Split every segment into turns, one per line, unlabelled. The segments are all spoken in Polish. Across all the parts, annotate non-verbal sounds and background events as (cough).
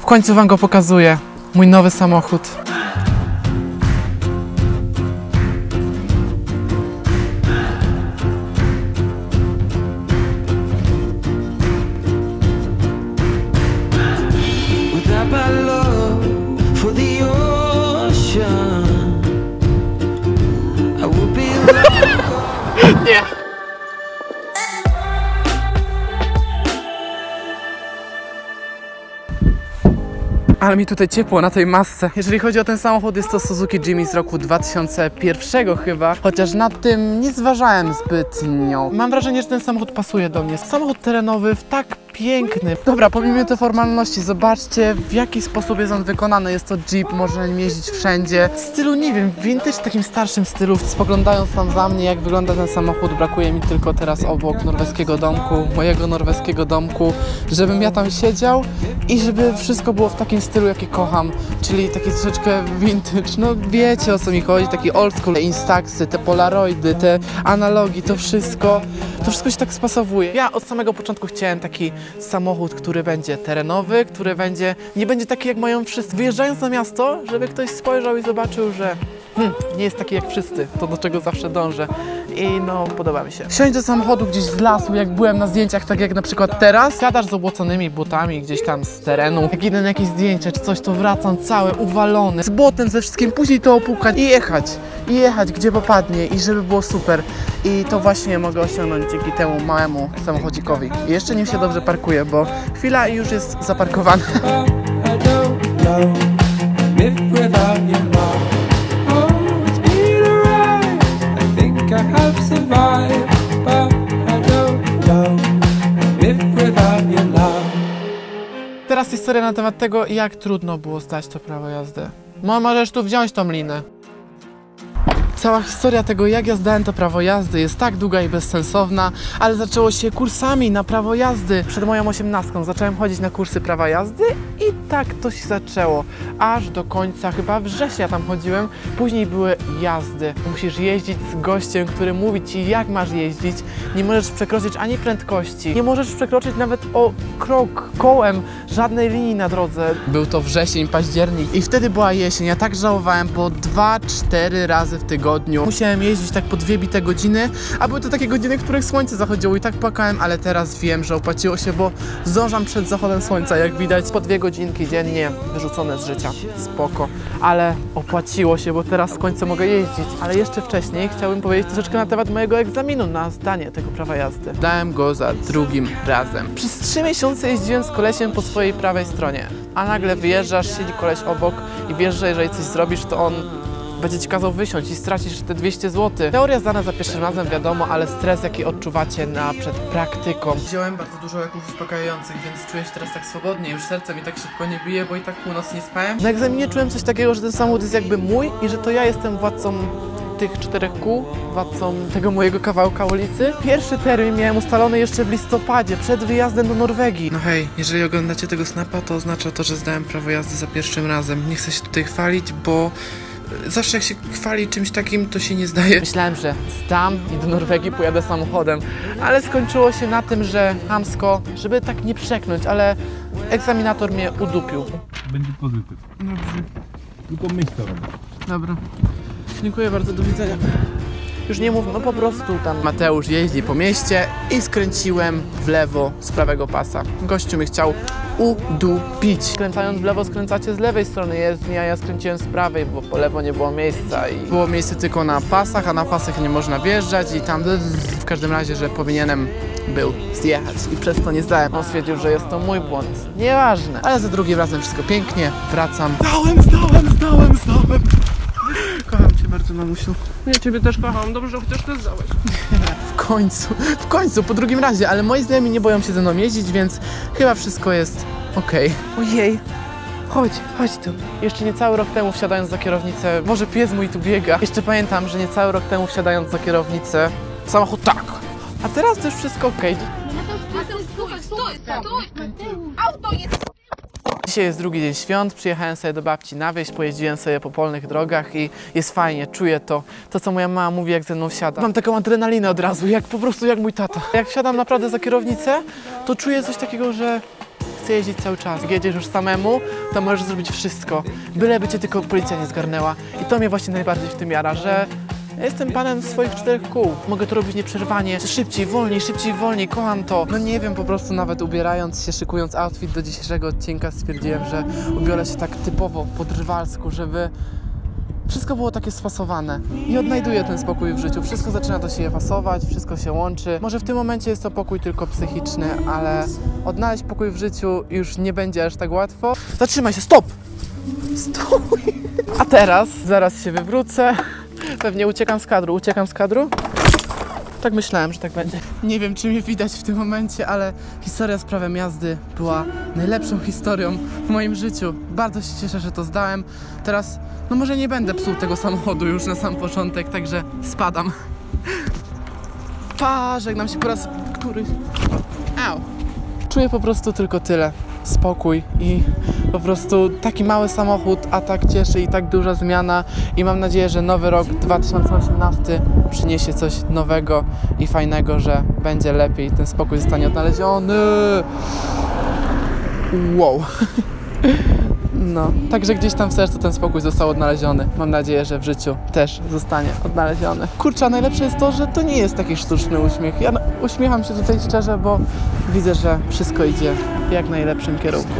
W końcu wam go pokazuję. Mój nowy samochód. Ale mi tutaj ciepło na tej masce. Jeżeli chodzi o ten samochód, jest to Suzuki Jimmy z roku 2001 chyba. Chociaż nad tym nie zważałem zbytnio. Mam wrażenie, że ten samochód pasuje do mnie. Samochód terenowy w tak piękny. Dobra, pomijmy te formalności. Zobaczcie, w jaki sposób jest on wykonany. Jest to Jeep, można nim jeździć wszędzie. W stylu, nie wiem, vintage, w takim starszym stylu. Spoglądając tam za mnie, jak wygląda ten samochód, brakuje mi tylko teraz obok norweskiego domku, mojego norweskiego domku, żebym ja tam siedział i żeby wszystko było w takim stylu, jaki kocham, czyli taki troszeczkę vintage. No wiecie o co mi chodzi, taki old school, te instaxy, te polaroidy, te analogi, to wszystko, to wszystko się tak spasowuje. Ja od samego początku chciałem taki samochód, który będzie terenowy, który będzie, nie będzie taki jak mają wszyscy. Wyjeżdżając na miasto, żeby ktoś spojrzał i zobaczył, że hmm, nie jest taki jak wszyscy, to do czego zawsze dążę. I no, podoba mi się. Wsiąść do samochodu gdzieś w lasu, jak byłem na zdjęciach, tak jak na przykład teraz. Siadasz z obłoconymi butami gdzieś tam z terenu. Jak idę na jakieś zdjęcie czy coś, to wracam cały uwalony, z błotem, ze wszystkim, później to opłukać i jechać. I jechać, gdzie popadnie i żeby było super. I to właśnie mogę osiągnąć dzięki temu małemu samochodzikowi. I jeszcze nim się dobrze parkuje, bo chwila i już jest zaparkowany. (laughs) Teraz historia na temat tego, jak trudno było zdać to prawo jazdy. No, możesz tu wziąć tą linę. Cała historia tego, jak ja zdałem to prawo jazdy, jest tak długa i bezsensowna, ale zaczęło się kursami na prawo jazdy. Przed moją osiemnastką zacząłem chodzić na kursy prawa jazdy i tak to się zaczęło. Aż do końca, chyba września tam chodziłem. Później były jazdy. Musisz jeździć z gościem, który mówi ci, jak masz jeździć. Nie możesz przekroczyć ani prędkości. Nie możesz przekroczyć nawet o krok kołem żadnej linii na drodze. Był to wrzesień, październik i wtedy była jesień. Ja tak żałowałem, bo 2-4 razy w tygodniu musiałem jeździć tak po dwie bite godziny, a były to takie godziny, w których słońce zachodziło i tak płakałem, ale teraz wiem, że opłaciło się, bo zdążam przed zachodem słońca, jak widać. Po dwie godzinki dziennie wyrzucone z życia. Spoko. Ale opłaciło się, bo teraz w końcu mogę jeździć. Ale jeszcze wcześniej chciałbym powiedzieć troszeczkę na temat mojego egzaminu na zdanie tego prawa jazdy. Dałem go za drugim razem. Przez trzy miesiące jeździłem z kolesiem po swojej prawej stronie, a nagle wyjeżdżasz, siedzi koleś obok i wiesz, że jeżeli coś zrobisz, to on będzie ci kazał wysiąść i stracisz te 200 zł. Teoria zdana za pierwszym razem, wiadomo, ale stres, jaki odczuwacie na przed praktyką. Wziąłem bardzo dużo leków uspokajających, więc czuję się teraz tak swobodnie. Już serce mi tak szybko nie bije, bo i tak północ nie spałem. Na egzaminie czułem coś takiego, że ten samochód jest jakby mój i że to ja jestem władcą tych czterech kół, władcą tego mojego kawałka ulicy. Pierwszy termin miałem ustalony jeszcze w listopadzie, przed wyjazdem do Norwegii. No hej, jeżeli oglądacie tego snapa, to oznacza to, że zdałem prawo jazdy za pierwszym razem. Nie chcę się tutaj chwalić, bo zawsze jak się chwali czymś takim, to się nie zdaje. Myślałem, że zdam i do Norwegii pojadę samochodem, ale skończyło się na tym, że hamsko, żeby tak nie przeknąć, ale egzaminator mnie udupił.
Będzie pozytyw. Tylko myśl to robię.
Dobra. Dziękuję bardzo, do widzenia. Już nie mów, no po prostu tam Mateusz jeździ po mieście i skręciłem w lewo z prawego pasa. Gościu mnie chciał udupić. Skręcając w lewo skręcacie z lewej strony jezdni, a ja skręciłem z prawej, bo po lewo nie było miejsca i było miejsce tylko na pasach, a na pasach nie można wjeżdżać i tam w każdym razie, że powinienem był zjechać i przez to nie zdałem. On stwierdził, że jest to mój błąd. Nieważne. Ale za drugim razem wszystko pięknie, wracam. Zdałem, zdałem, zdałem, zdałem. Bardzo, mamusiu.
Ja ciebie też kocham, dobrze, że chociaż ty zdałeś.
W końcu, w końcu, po drugim razie, ale moi znajomi nie boją się ze mną jeździć, więc chyba wszystko jest okej. Ojej, chodź, chodź tu. Jeszcze niecały rok temu wsiadając za kierownicę, może pies mój tu biega. Jeszcze pamiętam, że niecały rok temu wsiadając za kierownicę, samochód tak. A teraz to już wszystko okej.
Stój, stój, stój! Auto jest
Dzisiaj jest drugi dzień świąt, przyjechałem sobie do babci na wieś, pojeździłem sobie po polnych drogach i jest fajnie, czuję to. To, co moja mama mówi, jak ze mną wsiada. Mam taką adrenalinę od razu, jak po prostu jak mój tata. Jak wsiadam naprawdę za kierownicę, to czuję coś takiego, że chce jeździć cały czas. Jedziesz już samemu, to możesz zrobić wszystko. Byleby cię tylko policja nie zgarnęła. I to mnie właśnie najbardziej w tym jara, że ja jestem panem swoich czterech kół. Mogę to robić nieprzerwanie, szybciej, wolniej, szybciej, wolniej, kocham to. No nie wiem, po prostu nawet ubierając się, szykując outfit do dzisiejszego odcinka stwierdziłem, że ubiorę się tak typowo po drwalsku, żeby wszystko było takie spasowane i odnajduję ten spokój w życiu. Wszystko zaczyna do siebie pasować, wszystko się łączy. Może w tym momencie jest to pokój tylko psychiczny, ale odnaleźć pokój w życiu już nie będzie aż tak łatwo. Zatrzymaj się, stop! Stój! A teraz, zaraz się wywrócę. Pewnie uciekam z kadru. Uciekam z kadru? Tak myślałem, że tak będzie. Nie wiem, czy mnie widać w tym momencie, ale historia z prawem jazdy była najlepszą historią w moim życiu. Bardzo się cieszę, że to zdałem. Teraz, no może nie będę psuł tego samochodu już na sam początek, także spadam. Pa, żegnam się po raz któryś. Au. Czuję po prostu tylko tyle. Spokój i po prostu taki mały samochód, a tak cieszy i tak duża zmiana i mam nadzieję, że nowy rok 2018 przyniesie coś nowego i fajnego, że będzie lepiej, ten spokój zostanie odnaleziony. Wow. (laughs) No, także gdzieś tam w sercu ten spokój został odnaleziony. Mam nadzieję, że w życiu też zostanie odnaleziony. Kurczę, najlepsze jest to, że to nie jest taki sztuczny uśmiech. Ja uśmiecham się tutaj szczerze, bo widzę, że wszystko idzie w jak najlepszym kierunku.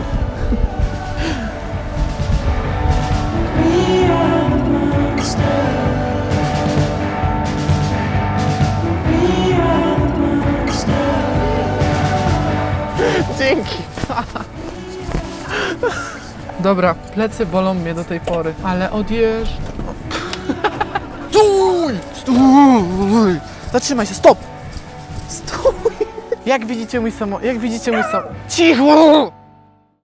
Dobra, plecy bolą mnie do tej pory, ale odjeżdż. Stój! Stój! Zatrzymaj się, stop! Stój! Jak widzicie mój samo... Jak widzicie mój samo... Cicho!